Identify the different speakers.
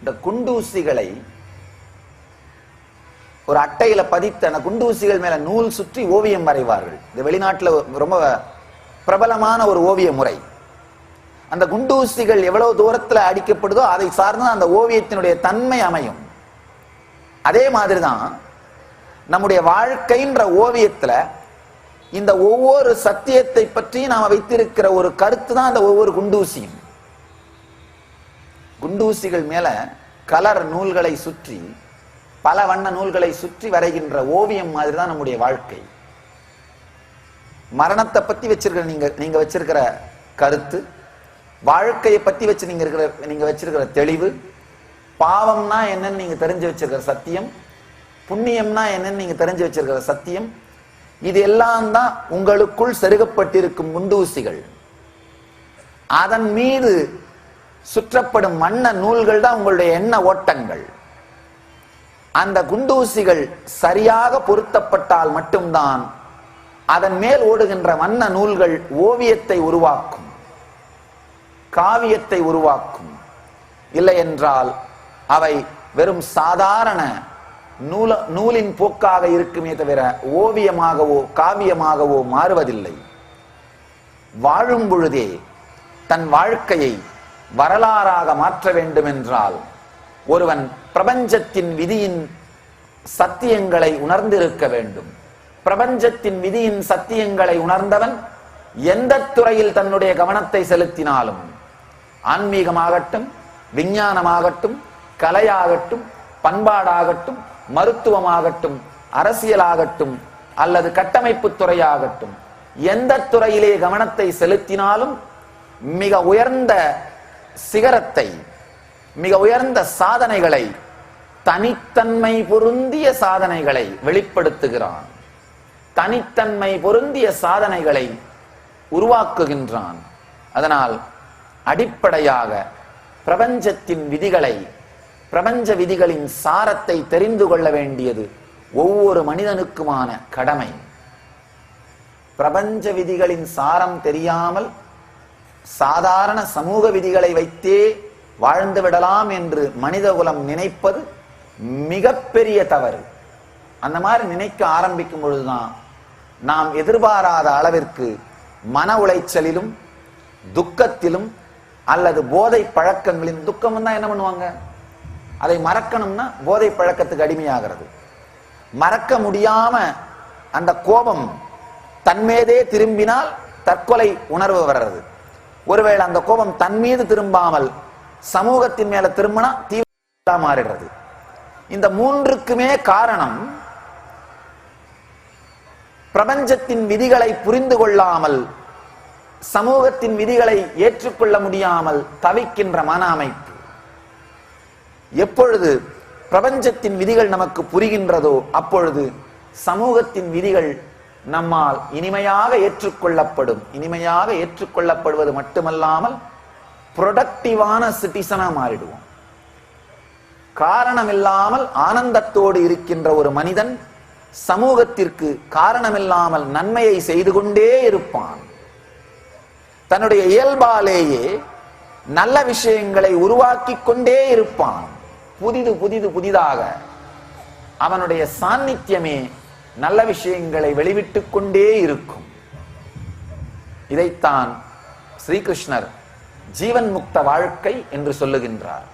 Speaker 1: இந்த குண்டூசிகளை ஒரு அட்டையில பதித்த அந்த குண்டூசிகள் மேல நூல் சுற்றி ஓவியம் வரைவார்கள். இது வெளிநாட்டுல ரொம்ப பிரபலமான ஒரு ஓவிய முறை. அந்த குண்டூசிகள் எவ்வளவு தூரத்துல அடிக்கப்படுதோ அதை சார்ந்து அந்த ஓவியத்தினுடைய தன்மை அமையும். அதே மாதிரிதான் நம்முடைய வாழ்க்கைன்ற ஓவியத்துல இந்த ஒவ்வொரு சத்தியத்தை பற்றி நாம வைத்திருக்கிற ஒரு கருத்து தான் அந்த ஒவ்வொரு குண்டூசியும். குண்டூசிகள் மேல கலர் நூல்களை சுற்றி பல வண்ண நூல்களை சுற்றி வரைகின்ற ஓவியம் மாதிரி தான் நம்முடைய வாழ்க்கை. மரணத்தை பத்தி வச்சிருக்கிற நீங்க நீங்க வச்சிருக்கிற கருத்து வாழ்க்கையை பத்தி வச்சு நீங்க இருக்கிற நீங்க வச்சிருக்கிற தெளிவு பாவம்னா என்னன்னு நீங்க தெரிஞ்சு வச்சிருக்கிற சத்தியம் புண்ணியம்னா என்னன்னு நீங்க தெரிஞ்சு வச்சிருக்கிற சத்தியம் இது எல்லாம் தான் உங்களுக்குள் செருகப்பட்டிருக்கும் குண்டூசிகள். அதன் மீது சுற்றப்படும் வண்ண நூல்கள் தான் உங்களுடைய எண்ண ஓட்டங்கள். அந்த குண்டூசிகள் சரியாக பொருத்தப்பட்டால் மட்டும்தான் அதன் மேல் ஓடுகின்ற வண்ண நூல்கள் ஓவியத்தை உருவாக்கும். காவியத்தை உருவாக்கும். இல்லை என்றால் அவை வெறும் சாதாரண நூல நூலின் போக்காக இருக்குமே தவிர ஓவியமாகவோ காவியமாகவோ மாறுவதில்லை. வாழும் பொழுதே தன் வாழ்க்கையை வரலாறாக மாற்ற வேண்டும் என்றால் ஒருவன் பிரபஞ்சத்தின் விதியின் சத்தியங்களை உணர்ந்திருக்க வேண்டும். பிரபஞ்சத்தின் விதியின் சத்தியங்களை உணர்ந்தவன் எந்த துறையில் தன்னுடைய கவனத்தை செலுத்தினாலும் ஆன்மீகமாகட்டும் விஞ்ஞானமாகட்டும் கலையாகட்டும் பண்பாடாகட்டும் மருத்துவமாகட்டும் அரசியலாகட்டும் அல்லது கட்டமைப்பு துறையாகட்டும் எந்த துறையிலே கவனத்தை செலுத்தினாலும் மிக உயர்ந்த சிகரத்தை மிக உயர்ந்த சாதனைகளை தனித்தன்மை பொருந்திய சாதனைகளை வெளிப்படுத்துகிறான். தனித்தன்மை பொருந்திய சாதனைகளை உருவாக்குகின்றான். அதனால் அடிப்படையாக பிரபஞ்சத்தின் விதிகளை பிரபஞ்ச விதிகளின் சாரத்தை தெரிந்து கொள்ள வேண்டியது ஒவ்வொரு மனிதனுக்குமான கடமை. பிரபஞ்ச விதிகளின் சாரம் தெரியாமல் சாதாரண சமூக விதிகளை வைத்தே வாழ்ந்து விடலாம் என்று மனிதகுலம் நினைப்பது மிகப்பெரிய தவறு. அந்த மாதிரி நினைக்க ஆரம்பிக்கும் பொழுதுதான் நாம் எதிர்பாராத அளவிற்கு மன உளைச்சலிலும் துக்கத்திலும் அல்லது போதை பழக்கங்களின் துக்கம் தான் என்ன பண்ணுவாங்க? அதை மறக்கணும்னா போதை பழக்கத்துக்கு அடிமையாகிறது. மறக்க முடியாம அந்த கோபம் தன்மேதே திரும்பினால் தற்கொலை உணர்வு வர்றது. ஒருவேளை அந்த கோபம் தன் மீது திரும்பாமல் சமூகத்தின் மேல திரும்பினா தீவிர மாறிடுறது. இந்த மூன்றுக்குமே காரணம் பிரபஞ்சத்தின் விதிகளை புரிந்து கொள்ளாமல் சமூகத்தின் விதிகளை ஏற்றுக்கொள்ள முடியாமல் தவிக்கின்ற மன அமைப்பு. எப்பொழுது பிரபஞ்சத்தின் விதிகள் நமக்கு புரிகின்றதோ அப்பொழுது சமூகத்தின் விதிகள் நம்மால் இனிமையாக ஏற்றுக்கொள்ளப்படும் இனிமையாக ஏற்றுக்கொள்ளப்படுவது மட்டுமல்லாமல் புரொடக்டிவான சிட்டிசனா மாறிடுவோம். காரணமில்லாமல் ஆனந்தத்தோடு இருக்கின்ற ஒரு மனிதன் சமூகத்திற்கு காரணமில்லாமல் நன்மையை செய்து கொண்டே இருப்பான். தன்னுடைய இயல்பாலேயே நல்ல விஷயங்களை உருவாக்கி கொண்டே இருப்பான். புதிது புதிது புதிதாக அவனுடைய சாநித்தியமே நல்ல விஷயங்களை வெளிவிட்டுக் கொண்டே இருக்கும். இதைத்தான் ஸ்ரீகிருஷ்ணர் ஜீவன் முக்த வாழ்க்கை என்று சொல்லுகின்றார்.